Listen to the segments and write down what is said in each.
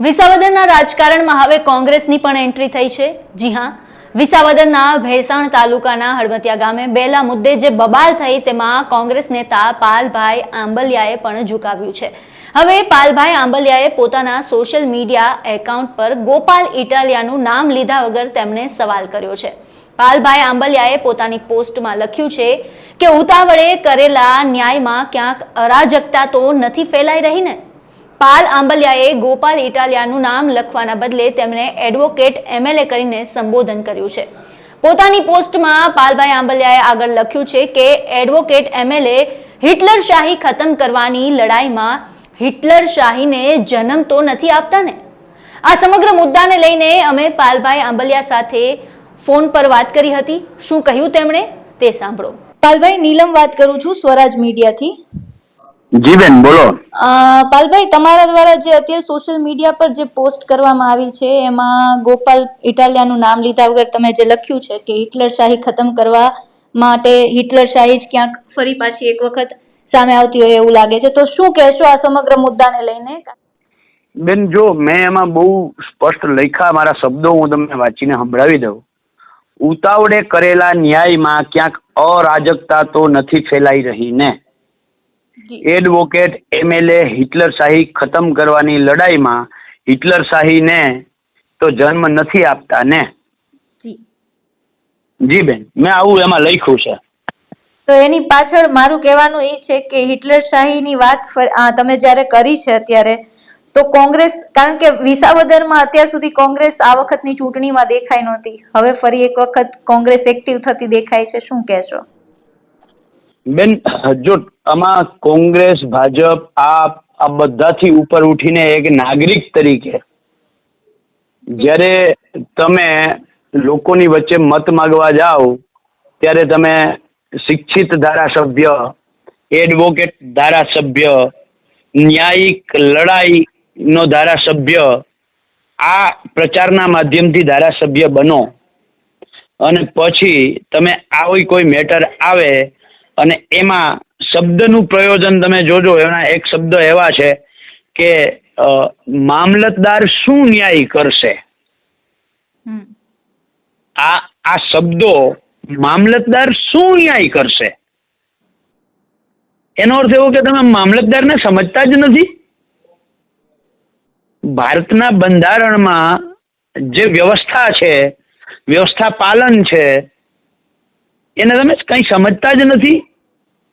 વિસાવદરના રાજકારણમાં હવે કોંગ્રેસની પણ એન્ટ્રી થઈ છે. જી હા, વિસાવદરના ભેસાણ તાલુકાના હળવતિયા ગામે બેલા મુદ્દે જે બબાલ થઈ તેમાં કોંગ્રેસ નેતા પાલભાઈ આંબલિયાએ પણ ઝુકાવ્યું છે. હવે પાલભાઈ આંબલિયાએ પોતાના સોશિયલ મીડિયા એકાઉન્ટ પર ગોપાલ ઇટાલિયાનું નામ લીધા વગર તેમણે સવાલ કર્યો છે. પાલભાઈ આંબલિયાએ પોતાની પોસ્ટમાં લખ્યું છે કે ઉતાવળે કરેલા ન્યાયમાં ક્યાંક અરાજકતા તો નથી ફેલાઈ રહી ને? પાલ આંબલિયાએ ગોપાલ ઇટાલિયાનું નામ લખવાના બદલે તેમણે એડવોકેટ એમએલએ કરીને સંબોધન કર્યું છે. પોતાની પોસ્ટમાં પાલભાઈ આંબલિયાએ આગળ લખ્યું છે કે એડવોકેટ એમએલએ હિટલર શાહી ખતમ કરવાની લડાઈમાં હિટલર શાહીને જન્મ તો નથી આપતા ને આ સમગ્ર મુદ્દાને લઈને અમે પાલભાઈ આંબલિયા સાથે ફોન પર વાત કરી હતી. શું કહ્યું તેમણે? તે સાંભળો. પાલભાઈ, નીલમ વાત કરું છું સ્વરાજ મીડિયાથી. જી બેન બોલો. પાલભાઈ તમારા દ્વારા જે અત્યારે સોશિયલ મીડિયા પર જે પોસ્ટ કરવામાં આવી છે એમાં ગોપાલ ઇટાલિયાનું નામ લીધા વગર તમે જે લખ્યું છે કે હિટલર શાહી ખતમ કરવા માટે હિટલર શાહી જ ક્યાંક ફરી પાછી એક વખત સામે આવતી હોય એવું લાગે છે. તો શું કહેશો આ સમગ્ર મુદ્દાને લઈને? બેન જો મેં એમાં બહુ સ્પષ્ટ લખ્યા મારા શબ્દો હું તમને વાંચીને સંભળાવી દઉં. ઉતાવળે કરેલા ન્યાયમાં ક્યાંક અરાજકતા તો નથી ફેલાઈ રહી ને. એડવોકેટ એમએલએ હિટલર શાહી ખતમ કરવાની લડાઈમાં હિટલર શાહીને તો જન્મ નથી આપતા ને? જી. બેન મેં આવું એમાં લખ્યું છે. તો એની પાછળ મારું કહેવાનું એ છે કે હિટલર શાહીની વાત તમે જ્યારે કરી છે અત્યારે તો કોંગ્રેસ કારણ કે વિસાવદરમાં અત્યાર સુધી કોંગ્રેસ આ વખતની ચૂંટણીમાં દેખાઈ નહોતી. હવે ફરી એક વખત કોંગ્રેસ એક્ટિવ થતી દેખાય છે. શું કહેશો? બેન, જો આમાં કોંગ્રેસ, ભાજપ આ આ બધાથી ઉપર ઉઠીને એક નાગરિક તરીકે જ્યારે તમે લોકોની વચ્ચે મત માગવા જાઓ ત્યારે તમે શિક્ષિત ધારાસભ્ય એડવોકેટ ધારાસભ્ય, ન્યાયિક લડાઈનો ધારાસભ્ય, આ પ્રચારના માધ્યમથી ધારાસભ્ય બનો. અને પછી તમે આવી કોઈ મેટર આવે અને એમાં શબ્દનું પ્રયોજન તમે જોજો એના એક શબ્દ એવા છે કે મામલતદાર શું ન્યાય કરશે? આ આ શબ્દો મામલતદાર શું ન્યાય કરશે? એનો અર્થ એવો કે તમે મામલતદારને સમજતા જ નથી? ભારતના બંધારણમાં જે વ્યવસ્થા છે વ્યવસ્થા પાલન છે એને તમે કંઈ સમજતા જ નથી.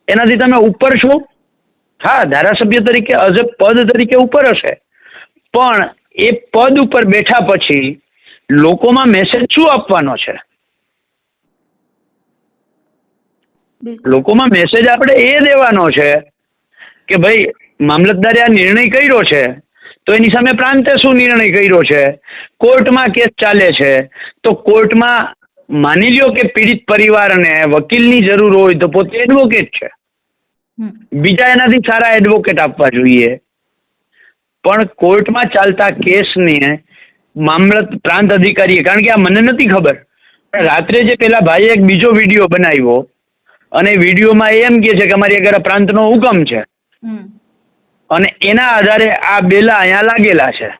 એનાથી તમે ઉપર છો. હા ધારાસભ્ય તરીકે અઝ પદ તરીકે ઉપર હશે. પણ એ પદ ઉપર બેઠા પછી લોકોમાં મેસેજ શું આપવાનો છે? લોકોમાં મેસેજ આપણે એ દેવાનો છે કે ભાઈ મામલતદારે આ નિર્ણય કર્યો છે તો એની સામે પ્રાંતે શું નિર્ણય કર્યો છે? કોર્ટમાં કેસ ચાલે છે તો કોર્ટમાં માની લ્યો કે પીડિત પરિવારને વકીલની જરૂર હોય તો પોતે એડવોકેટ છે. બીજા એનાથી સારા એડવોકેટ આપવા જોઈએ. પણ કોર્ટમાં ચાલતા કેસને મામલત પ્રાંત અધિકારીએ કારણ કે આ મને નથી ખબર પણ રાત્રે જે પેલા ભાઈએ એક બીજો વીડિયો બનાવ્યો અને વિડીયોમાં એમ કહે છે કે અમારી આગળ પ્રાંતનો હુકમ છે. અને એના આધારે આ બેલા અહીંયા લાગેલા છે.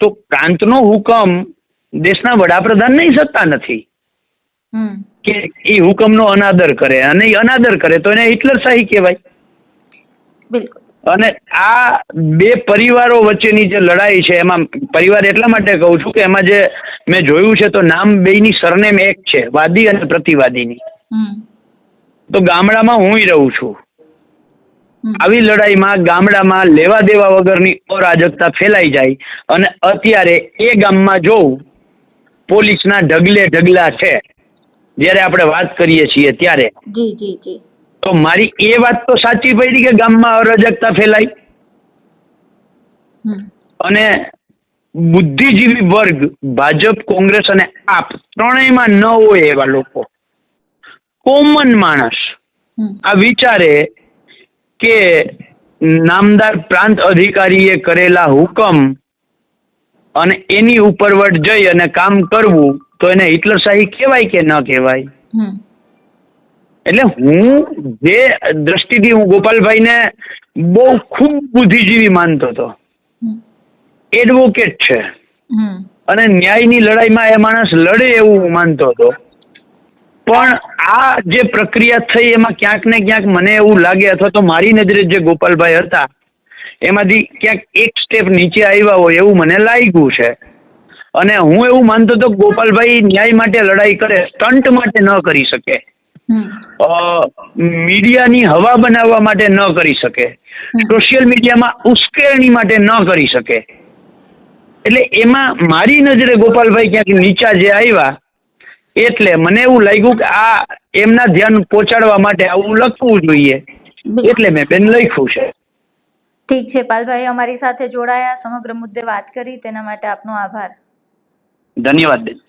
તો પ્રાંતનો હુકમ દેશના વડાપ્રધાન નહીં સત્તા નથી. કે એ હુકમનો અનાદર કરે અને એ અનાદર કરે તો એને હિટલર શાહી કહેવાય. બિલકુલ. અને આ બે પરિવારો વચ્ચેની જે લડાઈ છે એમાં પરિવાર એટલા માટે કહું છું કે એમાં જે મેં જોયું છે તો નામ બેયની સરનેમ એક છે વાદી અને પ્રતિવાદીની. તો ગામડામાં હું રહું છું. આવી લડાઈમાં ગામડામાં લેવા દેવા વગરની અરાજકતા ફેલાઈ જાય અને અત્યારે એ ગામમાં જોઉં પોલીસના ઢગલે ઢગલા છે. જ્યારે આપણે વાત કરીએ છીએ ત્યારે. જી જી જી. તો મારી એ વાત તો સાચી પડી કે ગામમાં અરાજકતા ફેલાઈ. અને બુદ્ધિજીવી વર્ગ ભાજપ કોંગ્રેસ અને આપ ત્રણેયમાં ન હોય એવા લોકો. કોમન માણસ. આ વિચારે કે નામદાર પ્રાંત અધિકારીએ કરેલા હુકમ અને એની ઉપરવટ જઈ અને કામ કરવું તો એને હિટલરશાહી કહેવાય કે ન કહેવાય? એટલે હું જે દ્રષ્ટિથી હું ગોપાલભાઈને બહુ ખૂબ બુદ્ધિજીવી માનતો હતો. એડવોકેટ છે. અને ન્યાયની લડાઈમાં એ માણસ લડે એવું હું માનતો હતો. પણ આ જે પ્રક્રિયા થઈ એમાં ક્યાંક ને ક્યાંક મને એવું લાગે અથવા તો મારી નજરે જે ગોપાલભાઈ હતા એમાંથી ક્યાંક એક સ્ટેપ નીચે આવ્યા હોય એવું મને લાગ્યું છે. અને હું એવું માનતો હતો ગોપાલભાઈ ન્યાય માટે લડાઈ કરે સ્ટન્ટ માટે ન કરી શકે. મીડિયાની હવા બનાવવા માટે ન કરી શકે. સોશિયલ મીડિયામાં ઉશ્કેરણી માટે ન કરી શકે. એટલે એમાં મારી નજરે ગોપાલભાઈ ક્યાંક નીચા જે આવ્યા એટલે મને એવું લાગ્યું કે આ એમના ધ્યાન પહોંચાડવા માટે આવું લખવું જોઈએ. એટલે મેં બેન લખ્યું છે. ઠીક છે, પાલભાઈ અમારી સાથે જોડાયા, સમગ્ર મુદ્દે વાત કરી, તેના માટે આપનો આભાર. ધન્યવાદ બેન.